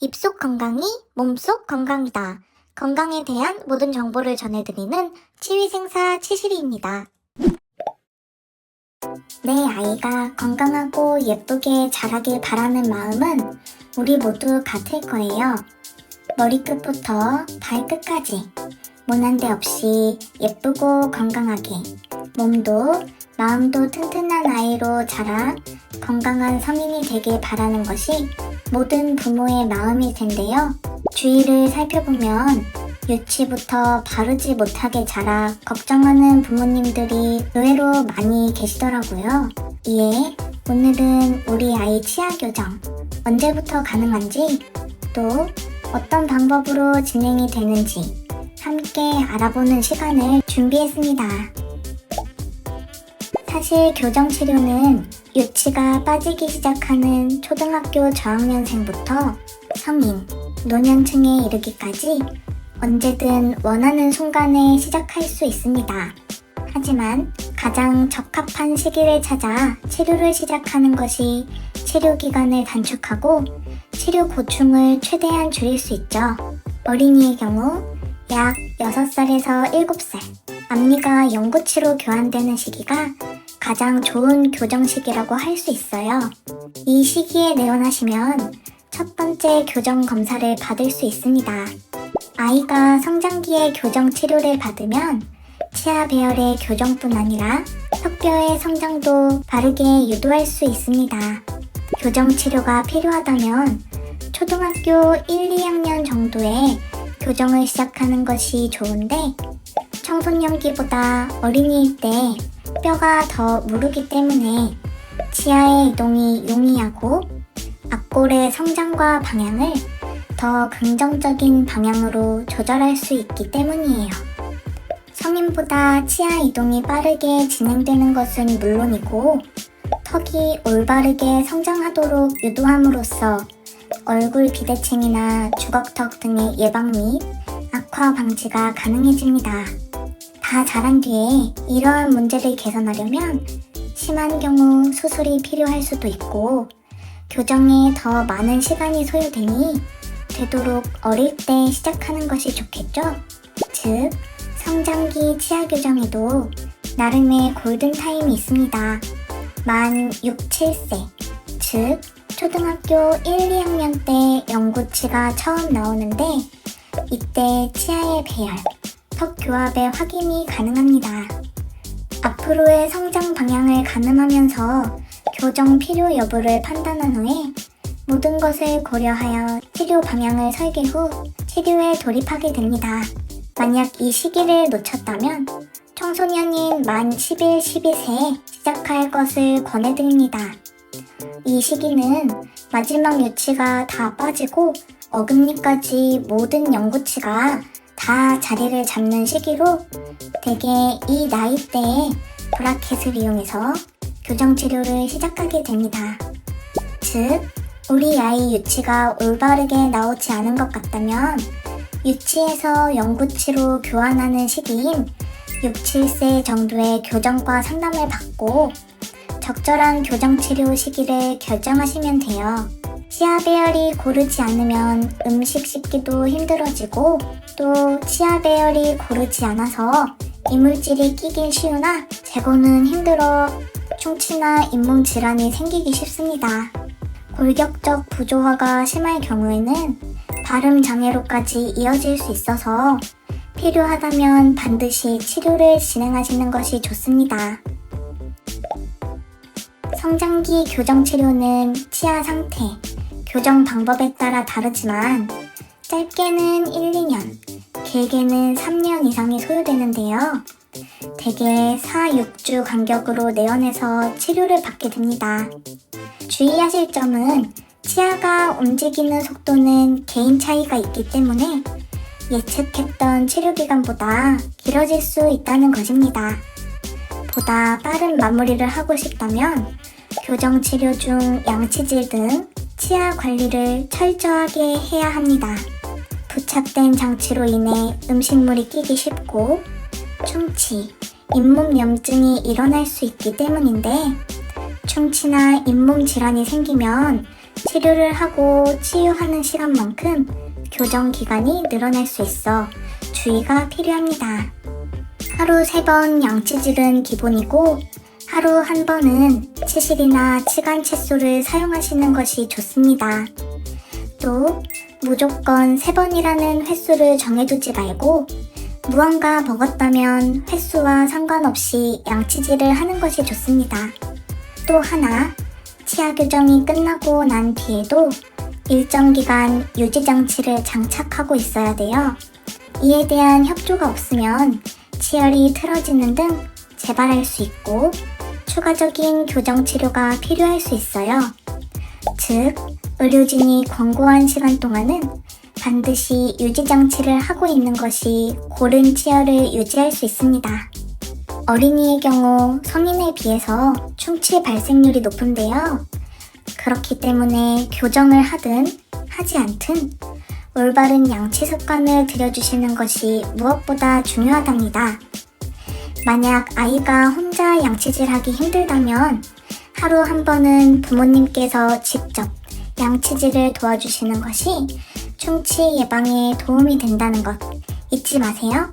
입속 건강이 몸속 건강이다. 건강에 대한 모든 정보를 전해드리는 치위생사 치실이입니다. 내 아이가 건강하고 예쁘게 자라길 바라는 마음은 우리 모두 같을 거예요. 머리끝부터 발끝까지 모난 데 없이 예쁘고 건강하게 몸도 마음도 튼튼한 아이로 자라 건강한 성인이 되길 바라는 것이 모든 부모의 마음일 텐데요. 주위를 살펴보면 유치부터 바르지 못하게 자라 걱정하는 부모님들이 의외로 많이 계시더라고요. 이에 오늘은 우리 아이 치아 교정 언제부터 가능한지 또 어떤 방법으로 진행이 되는지 함께 알아보는 시간을 준비했습니다. 사실 교정 치료는 유치가 빠지기 시작하는 초등학교 저학년생부터 성인, 노년층에 이르기까지 언제든 원하는 순간에 시작할 수 있습니다. 하지만 가장 적합한 시기를 찾아 치료를 시작하는 것이 치료 기간을 단축하고 치료 고충을 최대한 줄일 수 있죠. 어린이의 경우 약 6살에서 7살, 앞니가 영구치로 교환되는 시기가 가장 좋은 교정 시기라고 할 수 있어요. 이 시기에 내원하시면 첫 번째 교정 검사를 받을 수 있습니다. 아이가 성장기에 교정 치료를 받으면 치아 배열의 교정뿐 아니라 턱뼈의 성장도 바르게 유도할 수 있습니다. 교정 치료가 필요하다면 초등학교 1, 2학년 정도에 교정을 시작하는 것이 좋은데 청소년기보다 어린이일 때 뼈가 더 무르기 때문에 치아의 이동이 용이하고 앞골의 성장과 방향을 더 긍정적인 방향으로 조절할 수 있기 때문이에요. 성인보다 치아 이동이 빠르게 진행되는 것은 물론이고 턱이 올바르게 성장하도록 유도함으로써 얼굴 비대칭이나 주걱턱 등의 예방 및 악화 방지가 가능해집니다. 다 자란 뒤에 이러한 문제를 개선하려면 심한 경우 수술이 필요할 수도 있고 교정에 더 많은 시간이 소요되니 되도록 어릴 때 시작하는 것이 좋겠죠? 즉, 성장기 치아 교정에도 나름의 골든타임이 있습니다. 만 6, 7세, 즉, 초등학교 1, 2학년 때 영구치가 처음 나오는데 이때 치아의 배열, 턱 교합의 확인이 가능합니다. 앞으로의 성장 방향을 가늠하면서 교정 필요 여부를 판단한 후에 모든 것을 고려하여 치료 방향을 설계 후 치료에 돌입하게 됩니다. 만약 이 시기를 놓쳤다면 청소년인 만 11, 12세에 시작할 것을 권해드립니다. 이 시기는 마지막 유치가 다 빠지고 어금니까지 모든 영구치가 다 자리를 잡는 시기로 대개 이 나이대에 브라켓을 이용해서 교정 치료를 시작하게 됩니다. 즉, 우리 아이 유치가 올바르게 나오지 않은 것 같다면 유치에서 영구치로 교환하는 시기인 6, 7세 정도의 교정과 상담을 받고 적절한 교정 치료 시기를 결정하시면 돼요. 치아 배열이 고르지 않으면 음식 씹기도 힘들어지고 또 치아 배열이 고르지 않아서 이물질이 끼긴 쉬우나 제거는 힘들어 충치나 잇몸 질환이 생기기 쉽습니다. 골격적 부조화가 심할 경우에는 발음 장애로까지 이어질 수 있어서 필요하다면 반드시 치료를 진행하시는 것이 좋습니다. 성장기 교정 치료는 치아 상태, 교정 방법에 따라 다르지만 짧게는 1, 2년, 길게는 3년 이상이 소요되는데요. 대개 4, 6주 간격으로 내원해서 치료를 받게 됩니다. 주의하실 점은 치아가 움직이는 속도는 개인 차이가 있기 때문에 예측했던 치료 기간보다 길어질 수 있다는 것입니다. 보다 빠른 마무리를 하고 싶다면 교정 치료 중 양치질 등 치아 관리를 철저하게 해야 합니다. 부착된 장치로 인해 음식물이 끼기 쉽고 충치, 잇몸 염증이 일어날 수 있기 때문인데 충치나 잇몸 질환이 생기면 치료를 하고 치유하는 시간만큼 교정 기간이 늘어날 수 있어 주의가 필요합니다. 하루 3번 양치질은 기본이고 하루 한 번은 치실이나 치간 칫솔을 사용하시는 것이 좋습니다. 또 무조건 3번이라는 횟수를 정해두지 말고 무언가 먹었다면 횟수와 상관없이 양치질을 하는 것이 좋습니다. 또 하나, 치아 교정이 끝나고 난 뒤에도 일정 기간 유지 장치를 장착하고 있어야 돼요. 이에 대한 협조가 없으면 치열이 틀어지는 등 재발할 수 있고 추가적인 교정 치료가 필요할 수 있어요. 즉, 의료진이 권고한 시간 동안은 반드시 유지 장치를 하고 있는 것이 고른 치열을 유지할 수 있습니다. 어린이의 경우 성인에 비해서 충치 발생률이 높은데요. 그렇기 때문에 교정을 하든 하지 않든 올바른 양치 습관을 들여주시는 것이 무엇보다 중요하답니다. 만약 아이가 혼자 양치질하기 힘들다면 하루 한 번은 부모님께서 직접 양치질을 도와주시는 것이 충치 예방에 도움이 된다는 것 잊지 마세요.